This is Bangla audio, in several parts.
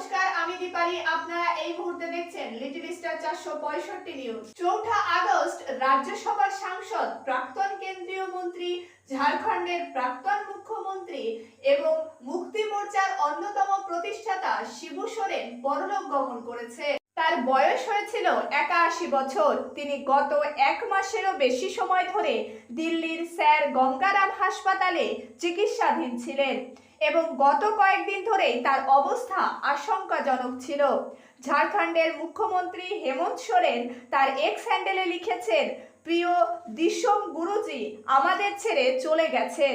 নমস্কার, আমি দীপালি। আপনারা এই মুহূর্তে দেখছেন লিটিল স্টার চারশো পঁয়ষট্টি নিউজ চৌঠা আগস্ট, রাজ্যসভার সাংসদ, প্রাক্তন কেন্দ্রীয় মন্ত্রী, ঝাড়খণ্ডের প্রাক্তন মুখ্যমন্ত্রী এবং মুক্তি মোর্চার অন্যতম প্রতিষ্ঠাতা শিবু সোরেন পরলোক গমন করেছে। তার বয়স হয়েছিল একাশি বছর। তিনি গত এক মাসেরও বেশি সময় ধরে দিল্লির স্যার গঙ্গারাম হাসপাতালে চিকিৎসাধীন ছিলেন এবং গত কয়েকদিন ধরেই তার অবস্থা আশঙ্কাজনক ছিল। ঝাড়খণ্ডের মুখ্যমন্ত্রী হেমন্ত সোরেন তার এক্স হ্যান্ডেলে লিখেছেন প্রিয় দিশম গুরুজি আমাদের ছেড়ে চলে গেছেন।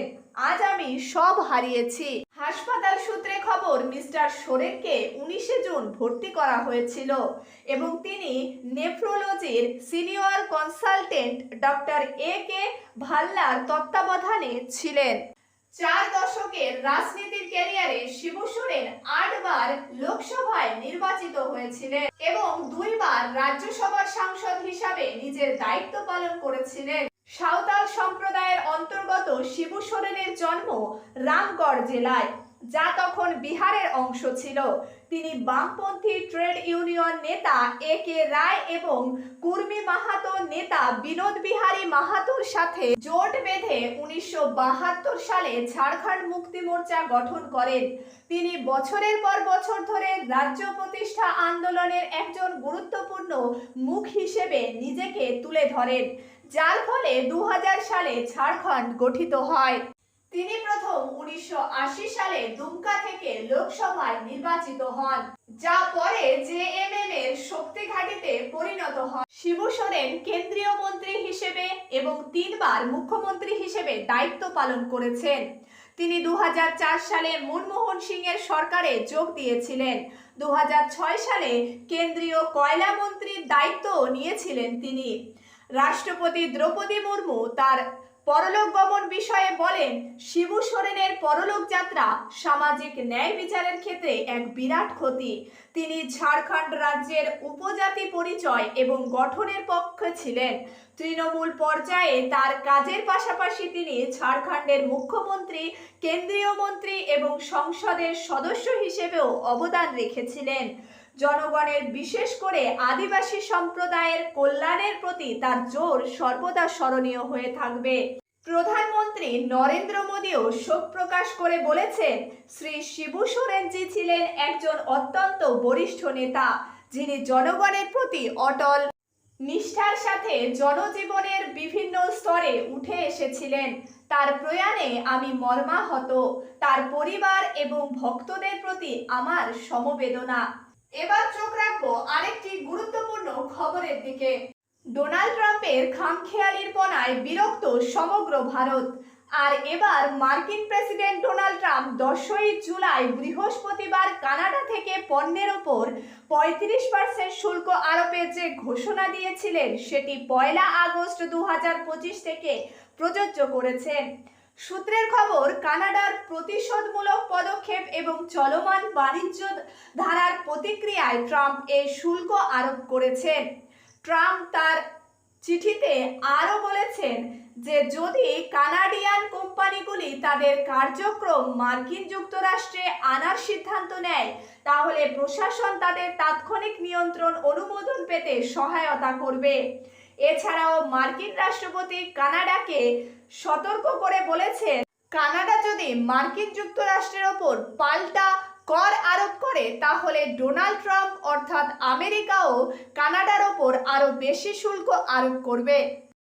আজ আমি সব হারিয়েছি। হাসপাতাল সূত্রে খবর, মিস্টার সোরেনকে উনিশে জুন ভর্তি করা হয়েছিল এবং তিনি নেফ্রোলজির senior consultant doctor A K ভাল্লার তত্ত্বাবধানে ছিলেন। চার দশকের রাজনীতির ক্যারিয়ারে শিবু সোরেন আটবার লোকসভায় নির্বাচিত হয়েছিলেন এবং দুইবার রাজ্যসভার সাংসদ হিসাবে নিজের দায়িত্ব পালন করেছিলেন। সাঁওতাল সম্প্রদায়ের অন্তর্গত শিবু সোরেনের জন্ম রামগড় জেলায়। যা তখন বিহারের অংশ ছিল। তিনি বামপন্থী ট্রেড ইউনিয়ন নেতা এ কে রায় এবং কুর্মি মাহাতো নেতা বিনোদ বিহারী মাহাতোর সাথে জোট বেঁধে উনিশশো বাহাত্তর সালে ঝাড়খণ্ড মুক্তি মোর্চা গঠন করেন। তিনি বছরের পর বছর ধরে রাজ্য প্রতিষ্ঠা আন্দোলনের একজন গুরুত্বপূর্ণ মুখ হিসেবে নিজেকে তুলে ধরেন, যার ফলে দু হাজার সালে ঝাড়খণ্ড গঠিত হয়। তিনি প্রথম উনিশশো সালে দুমকা থেকে লোকসভায় নির্বাচিত হন, যা পরে জেএমএম এর শক্তি ঘাঁটিতে পরিণত হন শিবু সোরেন কেন্দ্রীয় মন্ত্রী হিসেবে এবং তিনবার মুখ্যমন্ত্রী হিসেবে দায়িত্ব পালন করেছেন। তিনি দু হাজার চার সালে মনমোহন সিং এর সরকারে যোগ দিয়েছিলেন। দু হাজার ছয় সালে কেন্দ্রীয় কয়লা মন্ত্রীর দায়িত্ব নিয়েছিলেন তিনি। রাষ্ট্রপতি দ্রৌপদী মুর্মু তার পরলোক গমন বিষয়ে বলেন, শিবু সোরেনের পরলোক যাত্রা সামাজিক ন্যায় বিচারের ক্ষেত্রে এক বিরাট ক্ষতি। তিনি ঝাড়খণ্ড রাজ্যের উপজাতি পরিচয় এবং গঠনের পক্ষে ছিলেন। তৃণমূল পর্যায়ে তার কাজের পাশাপাশি তিনি ঝাড়খণ্ডের মুখ্যমন্ত্রী, কেন্দ্রীয় মন্ত্রী এবং সংসদের সদস্য হিসেবেও অবদান রেখেছিলেন। জনগণের, বিশেষ করে আদিবাসী সম্প্রদায়ের কল্যাণের প্রতি তার জোর সর্বদা স্মরণীয় হয়ে থাকবে। প্রধানমন্ত্রী নরেন্দ্র মোদীও শোক প্রকাশ করে বলেছেন, শ্রী শিবু সোরেনজি ছিলেন একজন অত্যন্ত বরিষ্ঠ নেতা, যিনি জনগণের প্রতি অটল নিষ্ঠার সাথে জনজীবনের বিভিন্ন স্তরে উঠে এসেছিলেন। তার প্রয়াণে আমি মর্মাহত, তার পরিবার এবং ভক্তদের প্রতি আমার সমবেদনা। এবার চোখ রাখব আরেকটি গুরুত্বপূর্ণ খবরের দিকে। ডোনাল্ড ট্রাম্পের খামখেয়ালির পনায় বিরক্ত সমগ্র ভারত। আর এবার মার্কিন প্রেসিডেন্ট ডোনাল্ড ট্রাম্প দশই জুলাই বৃহস্পতিবার কানাডা থেকে পণ্যের ওপর পঁয়ত্রিশ পার্সেন্ট শুল্ক আরোপের যে ঘোষণা দিয়েছিলেন, সেটি পয়লা আগস্ট দু থেকে প্রযোজ্য করেছেন সূত্রের খবর, কানাডার প্রতিশোধমূলক পদক্ষেপ এবং চলমান বাণিজ্য ধারার প্রতিক্রিয়ায় ট্রাম্প এই শুল্ক আরোপ করেছেন। ট্রাম্প তার চিঠিতে আরও বলেছেন যে, যদি কানাডিয়ান কোম্পানিগুলি তাদের কার্যক্রম মার্কিন যুক্তরাষ্ট্রে আনার সিদ্ধান্ত নেয়, তাহলে প্রশাসন তাদের তাৎক্ষণিক নিয়ন্ত্রণ অনুমোদন পেতে সহায়তা করবে। এছাড়াও মার্কিন রাষ্ট্রপতি কানাডাকে সতর্ক করে বলেছেন, কানাডা যদি মার্কিন যুক্তরাষ্ট্রের ওপর পাল্টা কর আরোপ করে, তাহলে ডোনাল্ড ট্রাম্প অর্থাৎ আমেরিকাও কানাডার ওপর আরও বেশি শুল্ক আরোপ করবে।